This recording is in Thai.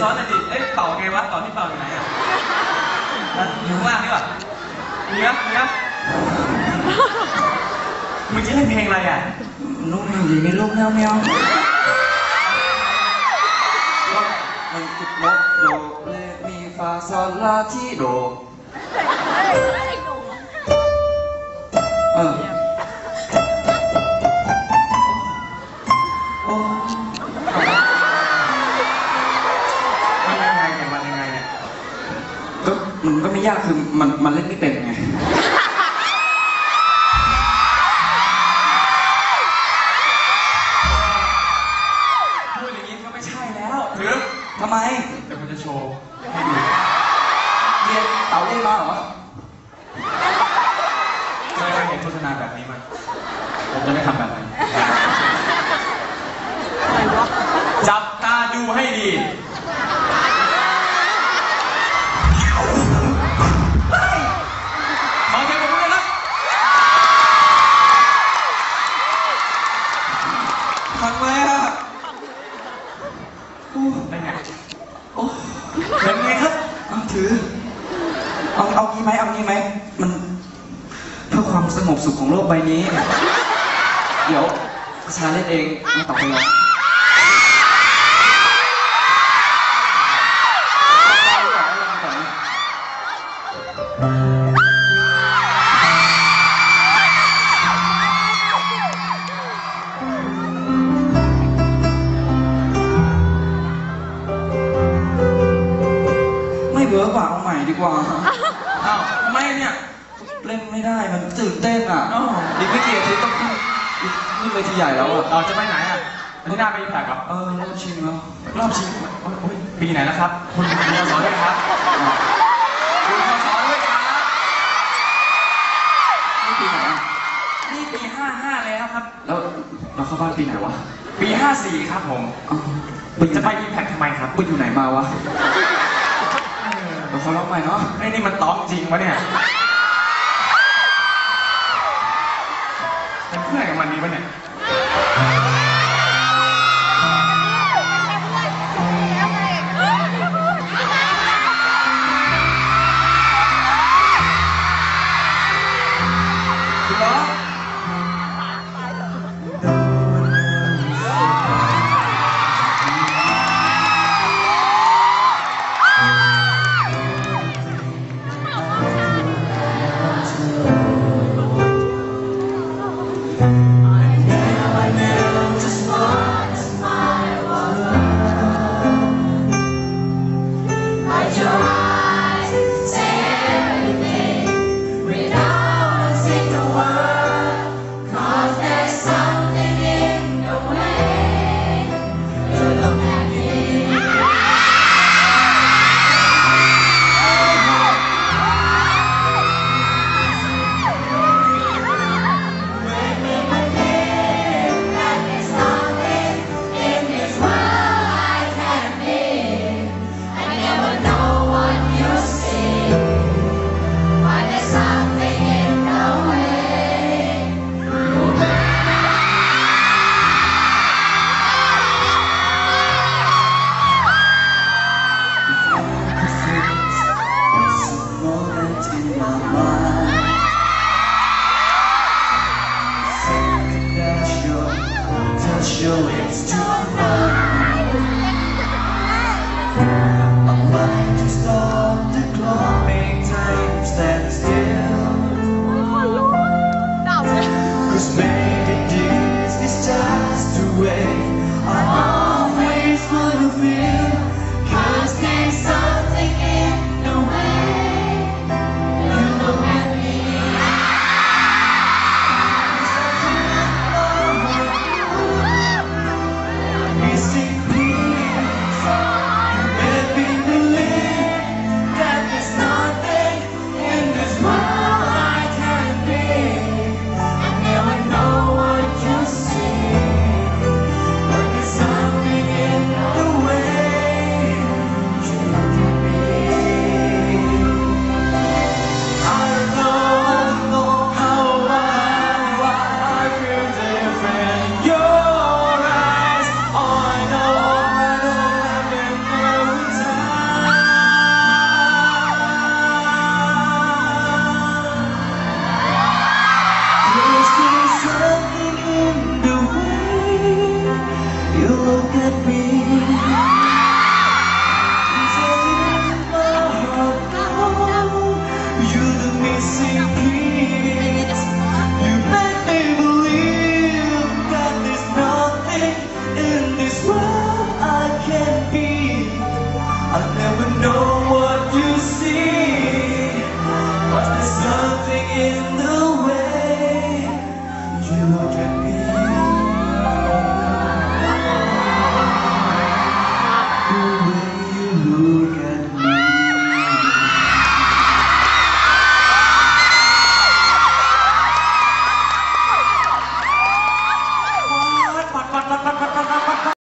ซ้อนหน่อยดิเอ้ยเป่าไงวะเป่าที่เป่าอยู่ไหนอะอะอยู่ข้างล่างนี่ป่ะมีนะมีนะมึงจะเล่นเพลงอะไรอะลูกหนึ่งดีมีลูกแมวแมวมันติดลบโดเรมีฟาซอลลาทีโด ยากคือมันมันเล่นไม่เป็นไง พูดอย่างนี้ก็ไม่ใช่แล้วถือทำไมเดี๋ยวมันจะโชว์ให้ดูเรียนเต่าเล่นมาเหรอเคยเห็นโฆษณาแบบนี้มั้ยผมจะไม่ทำแบบนั้นจับตาดูให้ดี ทำไมอะโอ้เป็นไงโอ้เป็นไงครับเอาถือ เอาเอางี้ไหมเอางี้ไหม มันเพื่อความสงบสุขของโลกใบนี้ เดี๋ยวชาเล่นเองมาต่อไปเลยไม่เวิร์กว่าเอาใหม่ดีกว่าอ้าวไม่เนี่ยเล่นไม่ได้มันตื่นเต้นอะอ้าวอีกไม่กี่อาทิตย์ต้องขึ้นขึ้นเวทีใหญ่แล้วอะเราจะไปไหนอะอาที่หน้าไปอีแพกครับเออริ่มชินแล้วรอบชิงโอ้ยโอ้ยปีไหนแล้วครับคุณคุณสอนด้วยครับคุณสอนด้วยครับนี่ปีไหนอะนี่ปี55แล้วครับ แล้วเราเข้าบ้านปีไหนวะปี54ครับผมจะไปอีแพกทำไมครับไปอยู่ไหนมาวะ เราเขอร้องใหม่เนาะไอ้นี่มันต้องจริงปะเนี่ย ดิน